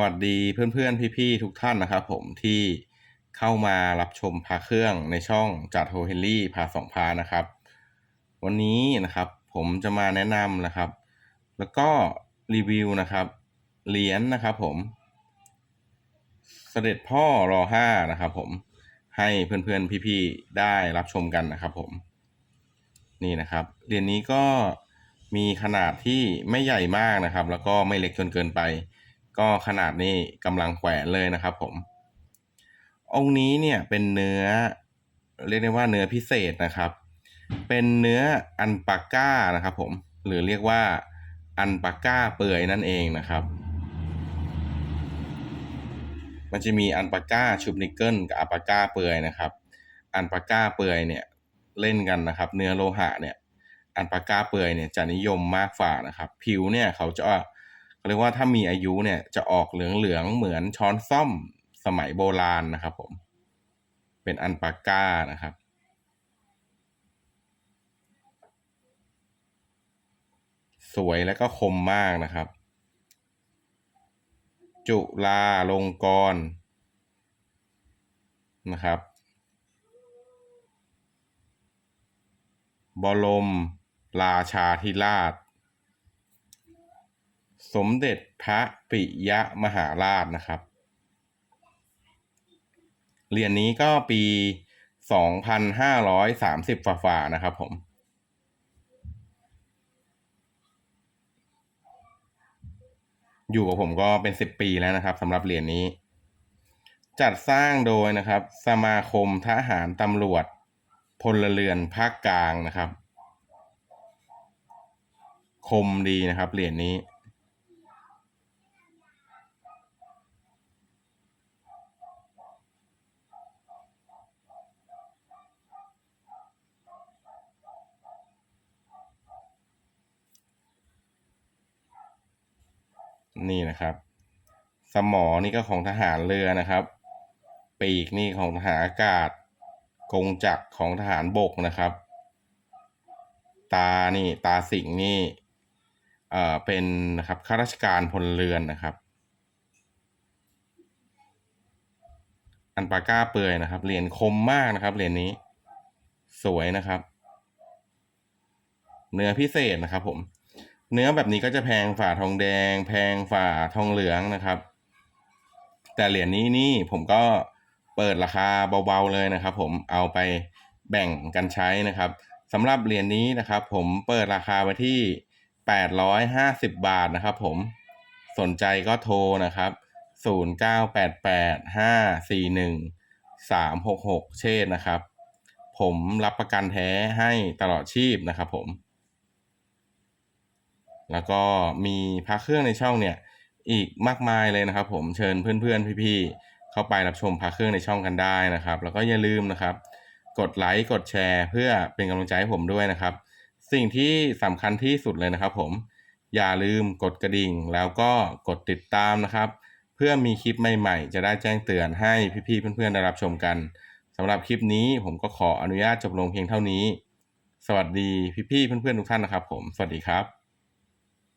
วัสดีเพื่อนๆ พี่ๆ ทุกท่านนะครับผมที่เข้ามารับชมพาเครื่องในช่องจัดโฮเฮนรี่พาสองพานะครับ วันนี้นะครับผมจะมาแนะนำนะครับ แล้วก็รีวิวนะครับเหรียญนะครับผม เสด็จพ่อรอห้านะครับผมให้เพื่อนๆ พี่ๆ ได้รับชมกันนะครับผม นี่นะครับเหรียญนี้ก็มีขนาดที่ไม่ใหญ่มากนะครับ แล้วก็ไม่เล็กจนเกินไป ก็ขนาดนี้กำลังแขวนเลยนะครับผม องค์นี้เนี่ยเป็นเนื้อ เรียกได้ว่าเนื้อพิเศษนะครับ เป็นเนื้ออันปาก้านะครับผมหรือเรียกว่าอันปาก้าเปื่อยนั่นเองนะครับ มันจะมีอันปาก้าชุบนิกเกิลกับอันปาก้าเปื่อยนะครับ อันปาก้าเปื่อยเนี่ยเล่นกันนะครับ เนื้อโลหะเนี่ยอันปาก้าเปื่อยเนี่ยจะนิยมมากฝ่านะครับ ผิวเนี่ยเขาจะ เรียกว่าถ้ามีอายุเนี่ยจะออกเหลืองๆเหมือนช้อนซ่อมสมัยโบราณนะครับ ผม เป็นอันปาก้านะครับ สวยและก็คมมากนะครับ จุลาลงกรนะครับ บรมราชาธิราช สมเด็จพระปิยมหาราชนะครับ เหรียญนี้ก็ปี 2,530ฝ่าฝ่าๆนะครับผมอยู่กับผมก็เป็น10ปีแล้วนะครับสำหรับเหรียญนี้ จัดสร้างโดยนะครับ สมาคมทหารตำรวจ พลเรือนภาคกลางนะครับ คมดีนะครับเหรียญนี้ นี่นะครับ สมอนี่ก็ของทหารเรือนะครับ ปีกนี่ของทหารอากาศ กงจักรของทหารบกนะครับ ตานี่ตาสิงห์นี่เอ่อเป็นนะครับข้าราชการพลเรือนนะครับ อันปาก้าเปื่อยนะครับ เหรียญคมมากนะครับเหรียญนี้ สวยนะครับ เนื้อพิเศษนะครับผม เนื้อแบบนี้ก็จะแพงฝ่าทองแดง แพงฝ่าทองเหลืองนะครับ แต่เหรียญนี้นี่ผมก็เปิดราคาเบาๆเลยนะครับ ผมเอาไปแบ่งกันใช้นะครับสำหรับเหรียญนี้นะครับ ผมเปิดราคาไว้ที่ 850 บาทนะครับผมสนใจก็โทรนะครับ 0988-541-366 เชษนะครับ ผมรับประกันแท้ให้ตลอดชีพนะครับผม แล้วก็มีพระเครื่องในช่องเนี่ยอีกมากมายเลยนะครับ ผมเชิญเพื่อนๆพี่ๆเข้าไปรับชมพระเครื่องในช่องกันได้นะครับ แล้วก็อย่าลืมนะครับ กดไลค์กดแชร์เพื่อเป็นกำลังใจให้ผมด้วยนะครับ สิ่งที่สำคัญที่สุดเลยนะครับ ผมอย่าลืมกดกระดิ่งแล้วก็กดติดตามนะครับ เพื่อมีคลิปใหม่ๆ จะได้แจ้งเตือนให้พี่ๆเพื่อนๆได้รับชมกันสำหรับคลิปนี้ผมก็ขออนุญาตจบลงเพียงเท่านี้ สวัสดีพี่ๆเพื่อนๆทุกท่านนะครับ ผมสวัสดีครับ